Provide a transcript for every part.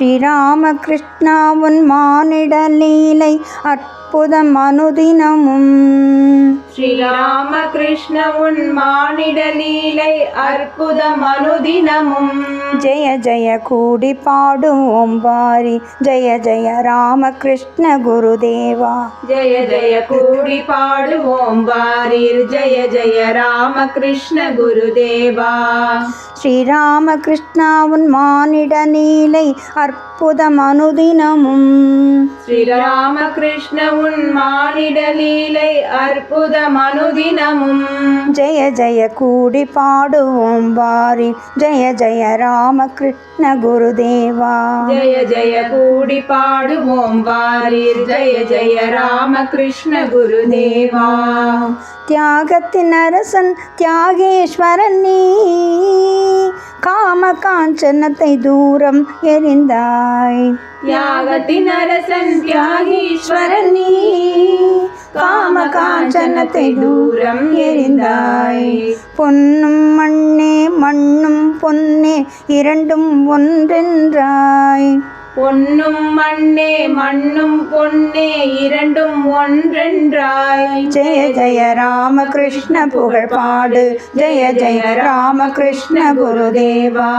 ஸ்ரீராமகிருஷ்ணா உன் மானிட லீலை அற்புதம் அனுதினமும் ஸ்ரீராமகிருஷ்ண உன் மானிட லீலை அற்புதம் அனுதினமும் ஜெய ஜெய கூடி பாடுவோம் வாரி. ஜெய ஜெய ராமகிருஷ்ண குருதேவா. ஜெய ஜெய கூடி பாடுவோம் வாரீர் ஜெய ஜெய ராமகிருஷ்ண குருதேவா. ஸ்ரீராமகிருஷ்ணா உன் மானிட லீலை அற்புதம் அனுதினமும் ஸ்ரீராமகிருஷ்ண உன் மானிட லீலை அற்புதம் அனுதினமும் ஜெய ஜெய கூடி பாடுவோம் வாரி ஜெய ஜெய ராமகிருஷ்ண குருதேவா. ஜெய ஜெய கூடி பாடுவோம் வாரீர் ஜெய ஜெய ராமகிருஷ்ண குருதேவா. தியாகத்தின் அரசன் தியாகேஸ்வரன் நீ. காம காஞ்சனத்தை தூரம் எறிந்தாய். தியாகத்தின் அரசன் தியாகீஸ்வரன் நீ. காம காஞ்சனத்தை தூரம் எரிந்தாய் பொன்னும் மண்ணே மண்ணும் பொன்னே இரண்டும் ஒன்றென்றாய். பொன்னும் மண்ணே மண்ணும் பொன்னே இரண்டும் ஒன்றென்றாய். ஜெய ஜெய ராமகிருஷ்ண புகழ் பாடு. ஜெய ஜெய ராமகிருஷ்ண குருதேவா.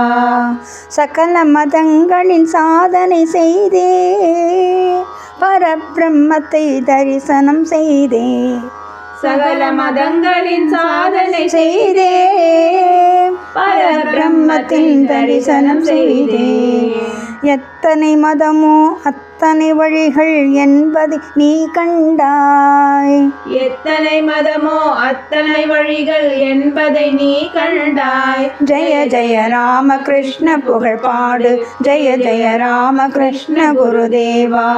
சகல மதங்களின் சாதனை செய்தே. பரபிரம்மத்தை தரிசனம் செய்தே. சகல மதங்களின் சாதனை செய்தே. பரபிரம்மத்தின் தரிசனம் செய்தே. எத்தனை மதமோ அத்தனை வழிகள் என்பதை நீ கண்டாய். எத்தனை மதமோ அத்தனை வழிகள் என்பதை நீ கண்டாய். ஜெய ஜெய ராமகிருஷ்ண புகழ் பாடு. ஜெய ஜெய ராமகிருஷ்ண குருதேவா.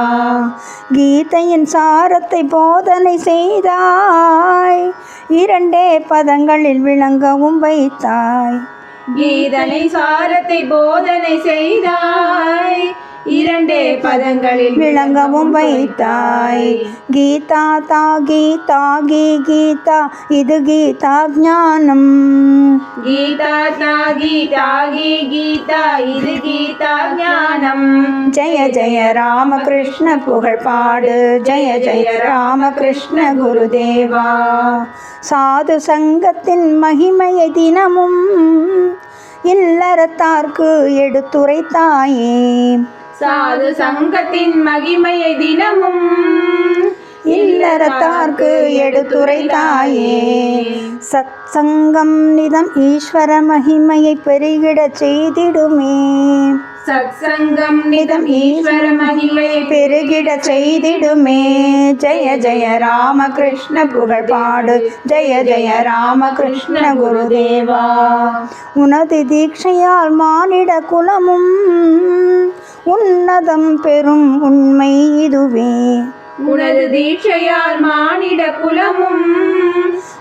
கீதையின் சாரத்தை போதனை செய்தாய். இரண்டே பதங்களில் விளங்கவும் வைத்தாய். கீதனை சாரத்தை போதனை செய்தாய். இரண்டே பதங்களில் விளங்கவும் வைத்தாய். கீதா தா கீதா கீ கீதா இது கீதா ஞானம். கீதா தா கீதா கீ கீதா இது கீதா ஞானம். ஜெய ஜெய ராமகிருஷ்ண புகழ் பாடு. ஜெய ஜெய ராமகிருஷ்ண குருதேவா. சாது சங்கத்தின் மகிமையை தினமும் இல்லறத்தார்க்கு எடுத்துரைத்தாயே. சாது சங்கத்தின் மகிமையை தினமும் இல்லறத்தார்க்கு எடுத்துரைத்தாயே. சத் சங்கம் நிதம் ஈஸ்வர மகிமையை பெருகிடச் செய்திடுமே. சத்சங்கம் நிதம் ஈஸ்வர மகிமையை பெருகிட செய்திடுமே. ஜெய ஜெய ராமகிருஷ்ண புகழ் பாடு ஜெய ஜெய ராமகிருஷ்ண குருதேவா. உனது தீட்சையால் மானிட குலமும் உன்னதம் பெறும் உண்மை இதுவே. உனது தீட்சையால் மானிட குலமும்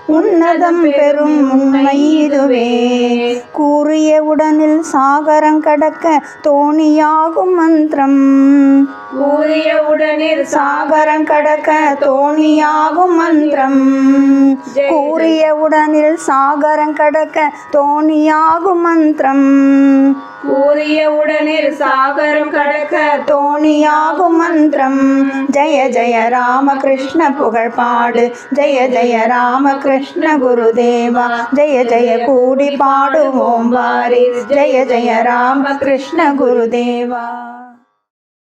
உன்னதம் பெறும் உண்மை இதுவே. கூறிய உடனில் சாகரம் கடக்க தோணியாகும் மந்திரம். கூறிய உடனில் சாகரம் கடக்க தோணியாகும் மந்திரம். கூறிய உடனில் சாகரம் கடக்க தோணியாகும் மந்திரம். கூறிய உடனில் சாகரம் கடக்க தோணியாகும் மந்திரம். ஜெய ஜெய ராமகிருஷ்ண புகழ் பாடு. ஜெய ஜெய ராமகிருஷ்ண குருதேவா. ஜெய ஜெய கூடி பாடுவோம் வாரி ஜெய ஜெய ராமகிருஷ்ண குருதேவா.